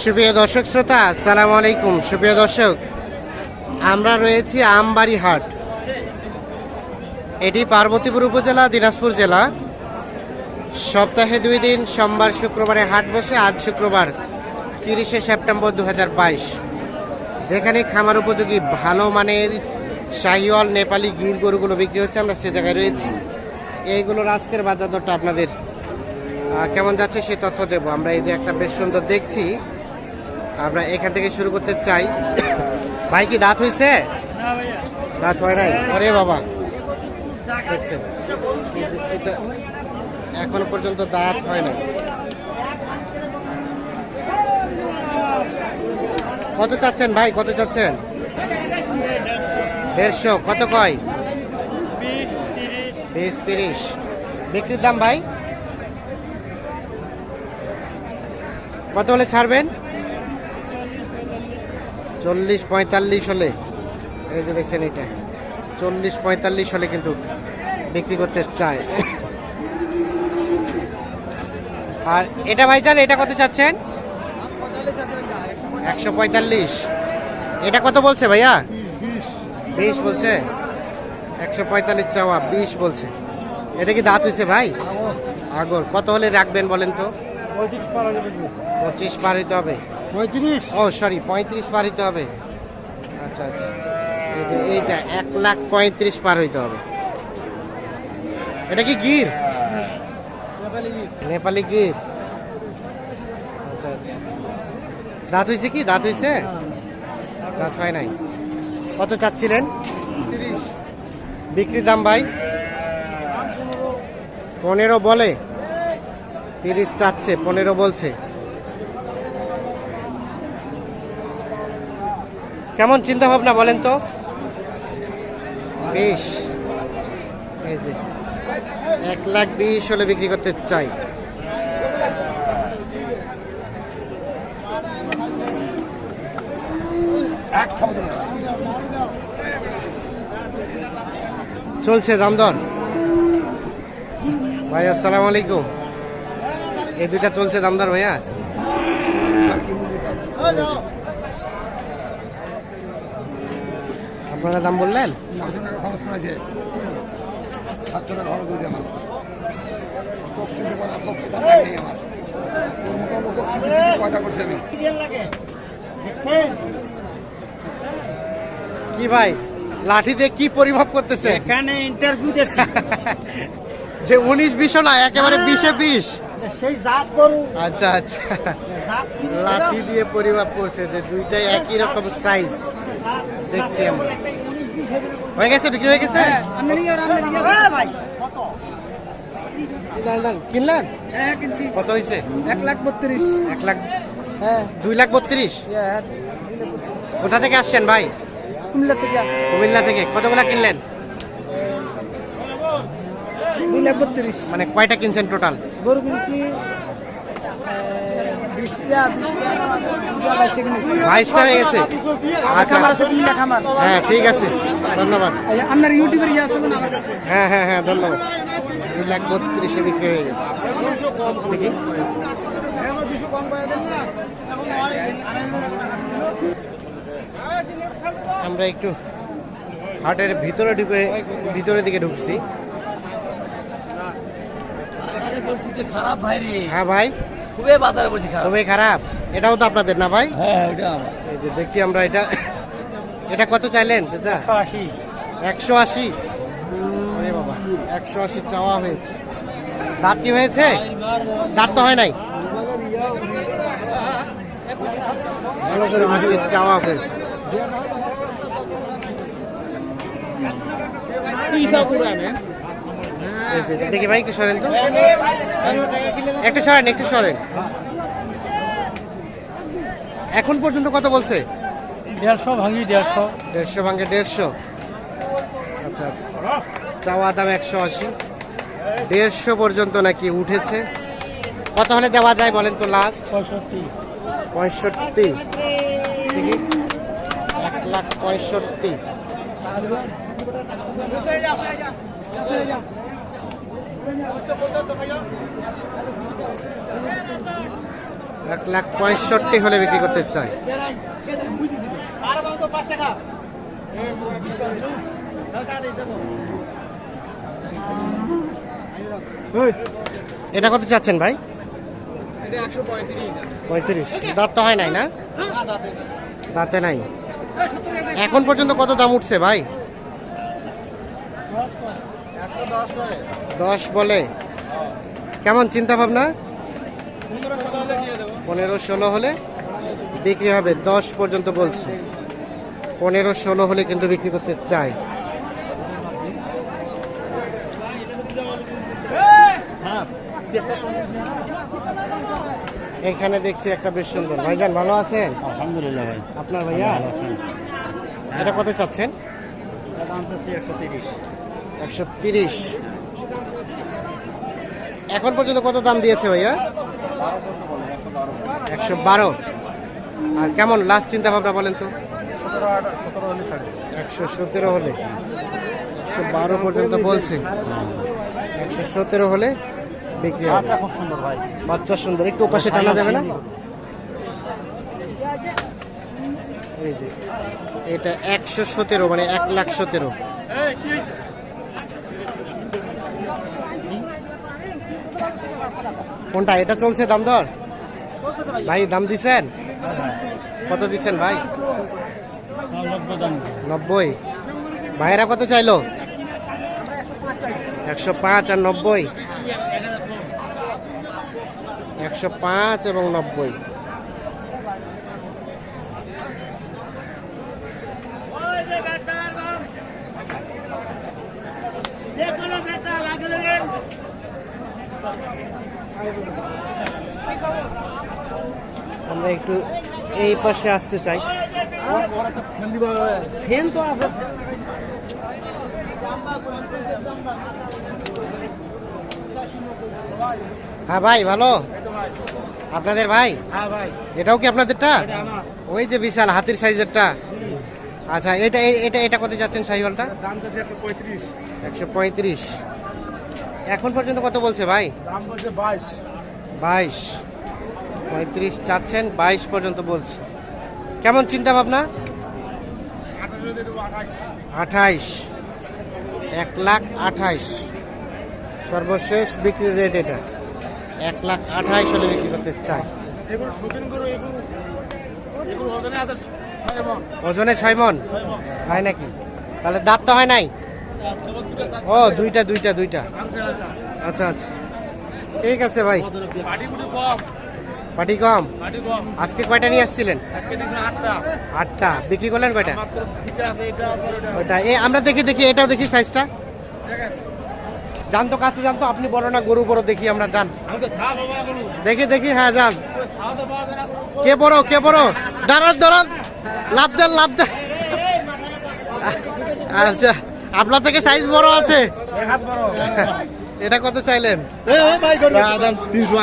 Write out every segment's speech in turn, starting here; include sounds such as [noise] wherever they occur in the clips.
সুপ্রিয় দর্শক শ্রোতা, আসসালামু আলাইকুম। সুপ্রিয় দর্শক, আমরা রয়েছি আমবাড়ি হাট। এটি পার্বতীপুর উপজেলা, দিনাজপুর জেলা। সপ্তাহে দুই দিন, সোমবার, শুক্রবারে হাট বসে। আজ শুক্রবার, তিরিশে সেপ্টেম্বর দু হাজার বাইশ। যেখানে খামার উপযোগী, ভালো মানের শাহিওয়াল নেপালি গির গরুগুলো বিক্রি হচ্ছে। আমরা সে জায়গায় রয়েছি। এইগুলোর আজকের বাজার দরটা আপনাদের কেমন যাচ্ছে সেই তথ্য দেবো। আমরা এই যে একটা বেশ সুন্দর দেখছি। আমরা এখান থেকে শুরু করতে চাই। ভাই কি দাঁত হয়েছে? দাঁত হয় নাই? আরে বাবা। দেখছেন? এখনও পর্যন্ত দাঁত হয় না কত চাচ্ছেন ভাই? কত চাচ্ছেন? দেড়শো। কত কয়? বিশ তিরিশ। বিক্রির দাম ভাই? কত হলে ছাড়বেন? চল্লিশ পঁয়তাল্লিশ হলে। এই যে দেখছেন এটা। চল্লিশ পঁয়তাল্লিশ হলে কিন্তু বিক্রি করতে চায়। আর এটা ভাই ভাইজান এটা কত চাচ্ছেন? একশো পঁয়তাল্লিশ। এটা কত বলছে ভাইয়া? বিশ বলছে। একশো পঁয়তাল্লিশ চাওয়া বিশ বলছে। এটা কি দাঁত হয়েছে ভাই? আগর। কত হলে রাখবেন বলেন তো? পঁচিশ পার হইতে হবে? পঁয়ত্রিশ? ও সরি পঁয়ত্রিশ পার হইতে হবে? আচ্ছা আচ্ছা। এইটা এক লাখ পঁয়ত্রিশ পার হইতে হবে। এটা কি গির? নেপালি গির। আচ্ছা আচ্ছা। দাঁত হয়েছে কি? দাঁত হয়েছে দাঁত হয় নাই। কত চাচ্ছিলেন? বিক্রির দাম ভাই? পনেরো বলে? তিরিশ চাচ্ছে, পনেরো বলছে। কেমন চিন্তা ভাবনা বলেন তো? বিশ। এই যে, এক লাখ বিশ হলে বিক্রি করতে চাই। চলছে দাম দর। ভাই, আসসালামু আলাইকুম। এই দুইটা চলছে দামদার ভাইয়া? আপনারা দাম বললেন? কি ভাই লাঠি দিয়ে কি পরিমাপ করতেছে এখানে ইন্টারভিউ [laughs] যে উনিশ বিশও না একেবারে বিশে বিশ। সেই জাত গরু। আচ্ছা আচ্ছা। লাঠি দিয়ে পরিমাপ করছে যে দুইটাই একই রকম সাইজ দেখছি আমরা। হয়ে গেছে বিক্রি হয়ে গেছে? হ্যাঁ ভাই কত? কিনলেন? হ্যাঁ কিনছি। কত হয়েছে? এক লাখ বত্রিশ। এক লাখ হ্যাঁ। দুই লাখ বত্রিশ? কোথা থেকে আসছেন ভাই? কুমিল্লা থেকে। কুমিল্লা থেকে। কতগুলা কিনলেন? লাখ বত্রিশ। মানে কয়টা কিনছেন টোটাল? গরু কিনছি বাইশটা হয়ে গেছে? আচ্ছা কুমিল্লা খামার হ্যাঁ ঠিক আছে। ধন্যবাদ। আপনার ইউটিউবের ইয়ে আছে না আমার কাছে। হ্যাঁ হ্যাঁ হ্যাঁ ধন্যবাদ। দুই লাখ বত্রিশে বিক্রি হয়ে গেছে। দেখি। আমরা একটু হাটের ভিতরে ঢুকে ভিতরের দিকে ঢুকছি। পরিস্থিতি খারাপ ভাই রে। হ্যাঁ ভাই। খুবই বাজারে বলছি খারাপ। খুবই খারাপ। এটাও তো আপনাদের না ভাই? হ্যাঁ ওটা আমার। এই যে দেখি আমরা এটা। এটা কত চাইলেন চাচা? আশি। একশো আশি? আরে বাবা একশো আশি চাওয়া হয়েছে। দাঁত কি হয়েছে? দাঁত তো হয় নাই। আশি চাওয়া হয়েছে। এই যে, দেখি ভাই একটু সরেন তো। একটু সরেন একটু সরেন। এখন পর্যন্ত কত বলছে? দেড়শো ভাঙি দেড়শো। দেড়শো ভাঙে দেড়শো। আচ্ছা আচ্ছা। চাওয়া দাম একশো আশি। দেড়শো পর্যন্ত নাকি উঠেছে। কত হলে দেওয়া যায় বলেন তো লাস্ট পঁয়ষট্টি। পঁয়ষট্টি। এক লাখ পঁয়ষট্টি। এক লাখ পঁয়ষট্টি হলে বিক্রি করতে চাই এটা কত চাচ্ছেন ভাই? পঁয়ত্রিশ। দাঁত তো হয় নাই না? দাঁতে নাই। এখন পর্যন্ত কত দাম উঠছে ভাই? দশ বলে। কেমন চিন্তা ভাবনা? পনেরো ষোলো হলে বিক্রি হবে। দশ পর্যন্ত বলছে। পনেরো ষোলো হলে কিন্তু বিক্রি করতে চাই এখানে দেখছি একটা বেশ সুন্দর। ভাইজান ভালো আছেন? আলহামদুলিল্লাহ ভাই। আপনার ভাইয়া? এটা কত চাচ্ছেন? দাম চাচ্ছি একশো তিরিশ। একশো তিরিশ। এখন পর্যন্ত কত দাম দিয়েছে ভাইয়া? একশো বারো। আর কেমন লাস্ট চিন্তা ভাবনা বলেন তো? একশো সতেরো হলে। একশো বারো পর্যন্ত বলছে। একশো সতেরো হলে বিক্রি হবে। আচ্ছা খুব সুন্দর ভাই। বাচ্চা সুন্দর। একটু পাশে টানা যাবে না? এই যে এটা একশো সতেরো মানে এক লাখ সতেরো। কোনটা? এটা চলছে দাম দর? ভাই। দাম দিছেন? কত দিচ্ছেন ভাই? নব্বই। ভাইয়েরা কত চাইলো? একশো পাঁচ আর নব্বই। একশো পাঁচ এবং নব্বই। আমরা একটু এই পাশে আসতে চাই। ফ্যান তো আছে। হ্যাঁ ভাই ভালো? আপনাদের ভাই? হ্যাঁ ভাই। এটাও কি আপনাদেরটা? ওই যে বিশাল হাতির সাইজেরটা। আচ্ছা এটা এটা এটা কত যাচ্ছেন সাইওয়ালটা দাম চাচ্ছি একশো পঁয়ত্রিশ। একশো পঁয়ত্রিশ। এখন পর্যন্ত কত বলছে ভাই? দাম বলছে বাইশ। বাইশ। পঁয়ত্রিশ চাচ্ছেন বাইশ পর্যন্ত বলছে। কেমন চিন্তা ভাবনা? আঠাইশ এক লাখ আঠাইশ সর্বশেষ বিক্রির রেট এটা। এক লাখ আঠাইশ হলে বিক্রি করতে চাই। ওজনে ছয় মন। হয় নাকি? তাহলে দাঁত তো হয় নাই? ও, দুইটা দুইটা দুইটা। আচ্ছা আচ্ছা। ঠিক আছে ভাই। পাটি কম? আজকে কয়টা নিয়ে আসছিলেন? আটটা। বিক্রি করলেন কয়টা? ওটা এ, আমরা দেখি দেখি, এটাও দেখি সাইজটা জান তো, কাছে জানতো আপনি বড় না, গরু বড় দেখি আমরা, যান। দেখি দেখি হ্যাঁ যান। কে বড় কে বড়? দাঁড়ান দাঁড়ান। লাভ দেন লাভ দেন। আচ্ছা। আপনার থেকে সাইজ বড় আছে? এক হাত বড়। [laughs] এটা কত চাইলেন? তিনশো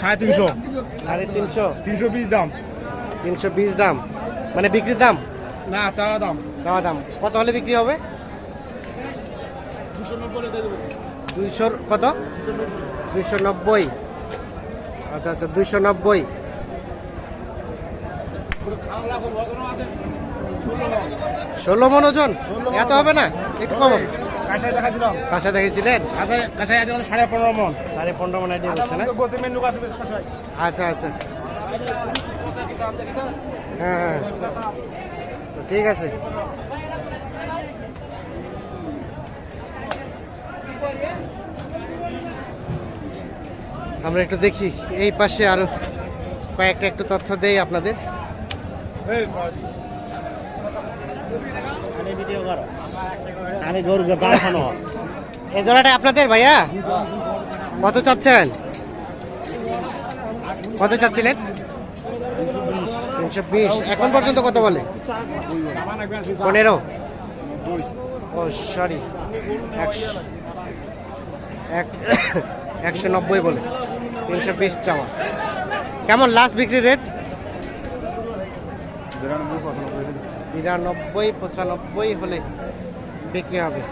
সাড়ে তিনশো। সাড়ে তিনশো? তিনশো বিশ দাম। তিনশো বিশ দাম। মানে বিক্রির দাম? না চাওয়া দাম। চাওয়া দাম। কত হলে বিক্রি হবে? দুইশোর কত? দুইশো নব্বই। আচ্ছা আচ্ছা দুইশো নব্বই। ষোলো মন ওজন? এত হবে না? একটু কম। কাঁসায় দেখাছিলাম কাঁচা দেখেছিলেন কাঁসাই সাড়ে পনেরো মন। সাড়ে পনেরো মন আইডিয়া না? মেনু কাছে কাঁসাই। আচ্ছা আচ্ছা। হ্যাঁ হ্যাঁ। তো ঠিক আছে। আমরা একটু দেখি এই পাশে আরও কয়েকটা একটু তথ্য দেই আপনাদের। আমি গরু দাম এই জোড়াটা আপনাদের ভাইয়া? কত চাচ্ছেন? কত চাচ্ছিলেন? তিনশো বিশ। এখন পর্যন্ত কত বলে? পনেরো। ও সরি একশো এক একশো নব্বই বলে। তিনশো বিশ চাওয়া। কেমন লাস্ট বিক্রি রেট বিরানব্বই পঁচানব্বই হলে বিক্রি হবে।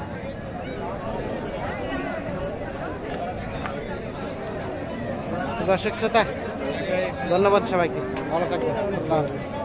দর্শক শ্রোতা ধন্যবাদ সবাইকে। ভালো থাকবেন।